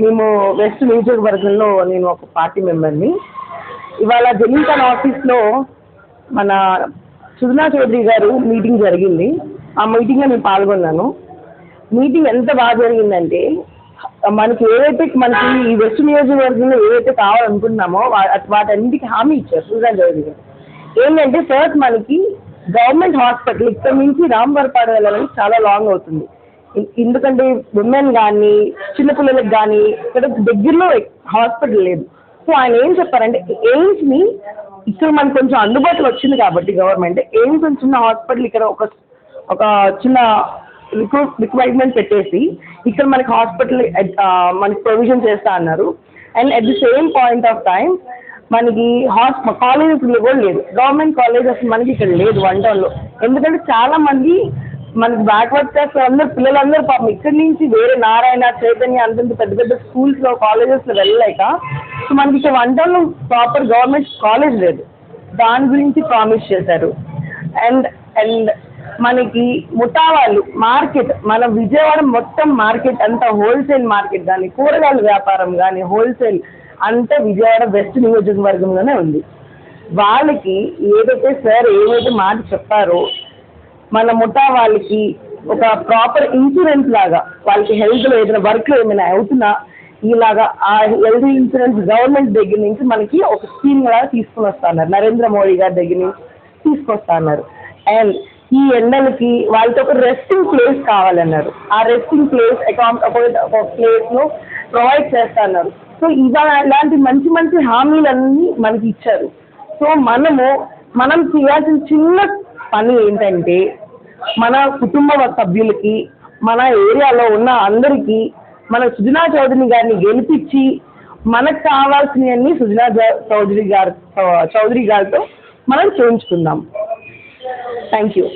మేము వెస్ట్ నియోజకవర్గంలో నేను ఒక పార్టీ మెంబర్ని ఇవాళ జమీన్ఖాన్ ఆఫీస్లో మన సుజనా చౌదరి గారు మీటింగ్ జరిగింది. ఆ మీటింగ్లో నేను పాల్గొన్నాను. మీటింగ్ ఎంత బాగా జరిగిందంటే మనకి ఏవైతే మనకి ఈ వెస్ట్ నియోజకవర్గంలో ఏవైతే కావాలనుకుంటున్నామో వా- వాటన్నిటికీ హామీ ఇచ్చారు సుజనా చౌదరి గారు. ఏంటంటే ఫస్ట్ మనకి గవర్నమెంట్ హాస్పిటల్ ఇక్కడ నుంచి రాంబర్పాడు వెళ్ళాలని చాలా లాంగ్ అవుతుంది. ఎందుకంటే ఉమెన్ కానీ చిన్నపిల్లలకు కానీ ఇక్కడ దగ్గరలో హాస్పిటల్ లేదు. సో ఆయన ఏం చెప్పారంటే ఎయిమ్స్ని ఇక్కడ మనకు కొంచెం అందుబాటులో వచ్చింది కాబట్టి గవర్నమెంట్ ఎయిమ్స్ అని చిన్న హాస్పిటల్ ఇక్కడ ఒక ఒక చిన్న రిక్వైర్మెంట్ పెట్టేసి ఇక్కడ మనకి హాస్పిటల్ మనకి ప్రొవిజన్ చేస్తా అన్నారు. And at the same point of time మనకి హాస్ కాలేజెస్ కూడా లేదు. గవర్నమెంట్ కాలేజ్ అసలు మనకి ఇక్కడ లేదు వన్ టౌన్లో ఎందుకంటే చాలా మంది మనకి బ్యాక్వర్డ్ క్లాస్ అందరు పిల్లలందరూ పాపం ఇక్కడి నుంచి వేరే నారాయణ చైతన్య అంతంత పెద్ద పెద్ద స్కూల్స్లో కాలేజెస్లో వెళ్ళలేక సో మనకి ఇక్కడ one town proper government college లేదు. దాని గురించి ప్రామిస్ చేశారు. అండ్ అండ్ మనకి ముఠా వాళ్ళు మార్కెట్ మన విజయవాడ మొత్తం మార్కెట్ అంతా హోల్సేల్ మార్కెట్ కానీ కూరగాయల వ్యాపారం కానీ హోల్సేల్ అంతా విజయవాడ వెస్ట్ నియోజకవర్గంలోనే ఉంది. వాళ్ళకి ఏదైతే సార్ ఏదైతే మాట చెప్పారో మన ముఠా వాళ్ళకి ఒక ప్రాపర్ ఇన్సూరెన్స్ లాగా వాళ్ళకి హెల్త్లో ఏదైనా వర్క్లో ఏమైనా అవుతున్నా ఇలాగా ఆ హెల్త్ ఇన్సూరెన్స్ గవర్నమెంట్ దగ్గర నుంచి మనకి ఒక స్కీమ్ లాగా తీసుకుని వస్తున్నారు. నరేంద్ర మోడీ గారి దగ్గర నుంచి తీసుకొస్తున్నారు. అండ్ ఈ ఎండలకి వాళ్ళకి ఒక రెస్టింగ్ ప్లేస్ కావాలన్నారు. ఆ రెస్టింగ్ ప్లేస్ అకౌంట్ ఒక ప్లేస్ను ప్లేస్లో ప్రొవైడ్ చేస్తున్నారు. సో ఇలా ఇలాంటి మంచి మంచి హామీలన్నీ మనకి ఇచ్చారు. సో మనము మనం చేయాల్సిన చిన్న పని ఏంటంటే మన కుటుంబ సభ్యులకి మన ఏరియాలో ఉన్న అందరికీ మన సుజనా చౌదరి గారిని గెలిపించి మనకు కావాల్సినవన్నీ సుజనా చౌదరి గారి చౌదరి గారితో మనం చేయించుకుందాం. Thank you